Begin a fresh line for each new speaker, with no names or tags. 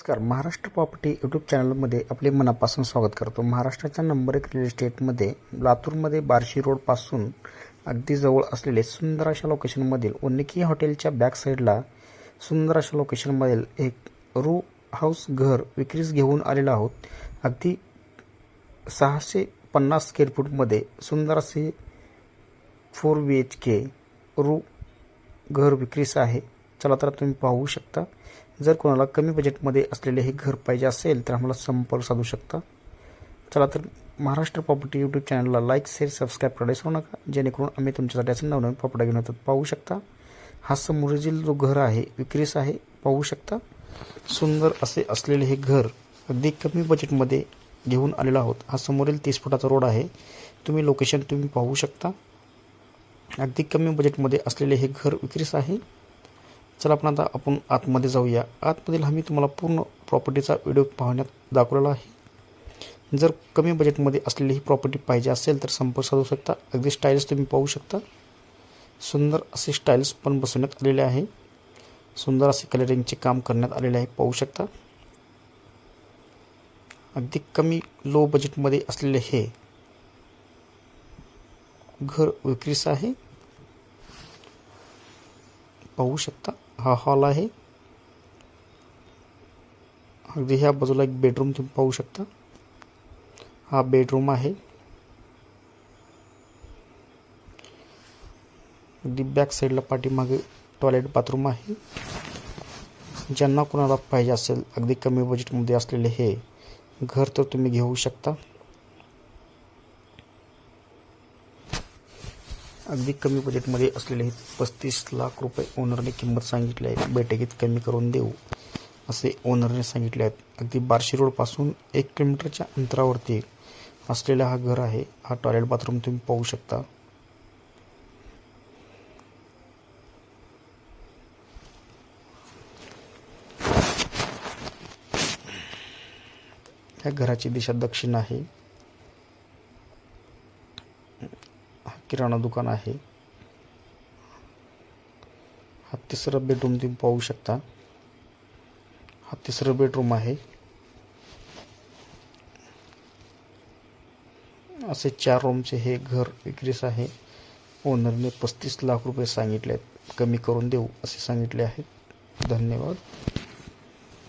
नमस्कार Maharashtra property YouTube चॅनलमध्ये आपले मनापासून स्वागत करतो. महाराष्ट्राच्या नंबर एक रिअल इस्टेटमध्ये लातूरमध्ये बार्शी रोडपासून अगदी जवळ असलेले सुंदर अशा लोकेशनमधील उन्नकी हॉटेलच्या बॅक साईडला सुंदर अशा लोकेशनमधील एक रू हाऊस घर विक्रीस घेऊन आलेलो आहोत. अगदी सहाशे पन्नास स्क्वेअर फूटमध्ये सुंदर असे फोर बी एच के रू घर विक्रीस आहे. चला तर तुम्ही पाहू शकता. जर कोणाला कमी बजेटमध्ये असलेले हे घर पाहिजे असेल तर आम्हाला संपर्क साधू शकता. चला तर महाराष्ट्र प्रॉपर्टी यूट्यूब चॅनलला लाईक शेअर सबस्क्राईब करायला विसरू नका. जेणेकरून आम्ही तुमच्यासाठी असं नवनवीन प्रॉपर्टी घेऊन येतात पाहू शकता. हा समोरील जो घर आहे विक्रीस आहे पाहू शकता. सुंदर असे असलेले हे घर अगदी कमी बजेटमध्ये घेऊन आलेलो आहोत. हा समोरील तीस फुटाचा रोड आहे. तुम्ही लोकेशन तुम्ही पाहू शकता. अगदी कमी बजेटमध्ये असलेले हे घर विक्रीस आहे. चला आपण आता आपण आतमध्ये जाऊया. आतमधील आम्ही तुम्हाला पूर्ण प्रॉपर्टीचा व्हिडिओ पाहण्यात दाखवलेला आहे. जर कमी बजेटमध्ये असलेली ही प्रॉपर्टी पाहिजे असेल तर संपर्क साधू शकता. अगदी स्टाईल्स तुम्ही पाहू शकता. सुंदर असे स्टाईल्स पण बसवण्यात आलेले आहे. सुंदर असे कलरिंगचे काम करण्यात आलेले आहे पाहू शकता. अगदी कमी लो बजेटमध्ये असलेले हे घर विक्रीस आहे. पाहू शकता. हा हॉल आहे. अगदी ह्या बाजूला एक बेडरूम तुम्ही पाहू शकता. हा बेडरूम आहे. अगदी बॅक साईडला पाठीमागे टॉयलेट बाथरूम आहे. ज्यांना कोणाला पाहिजे असेल अगदी कमी बजेटमध्ये असलेले हे घर तर तुम्ही घेऊ शकता. अगदी कमी बजेटमध्ये असलेले हे पस्तीस लाख रुपये ओनरने किंमत सांगितली आहे. बैठकीत कमी करून देऊ असे ओनरने सांगितले आहेत. अगदी बार्शी रोडपासून एक किलोमीटरच्या अंतरावरती असलेला हा घर आहे. हा टॉयलेट बाथरूम तुम्ही पाहू शकता. या घराची दिशा दक्षिण आहे. किराणा दुकान आहे. हा तिसरा बेडरूम तुम्ही पाहू शकता. हा तिसरा बेडरूम आहे. असे चार रूमचे हे घर विक्रीस आहे. ओनरने पस्तीस लाख रुपये सांगितले आहेत कमी करून देऊ असे सांगितले आहेत. धन्यवाद.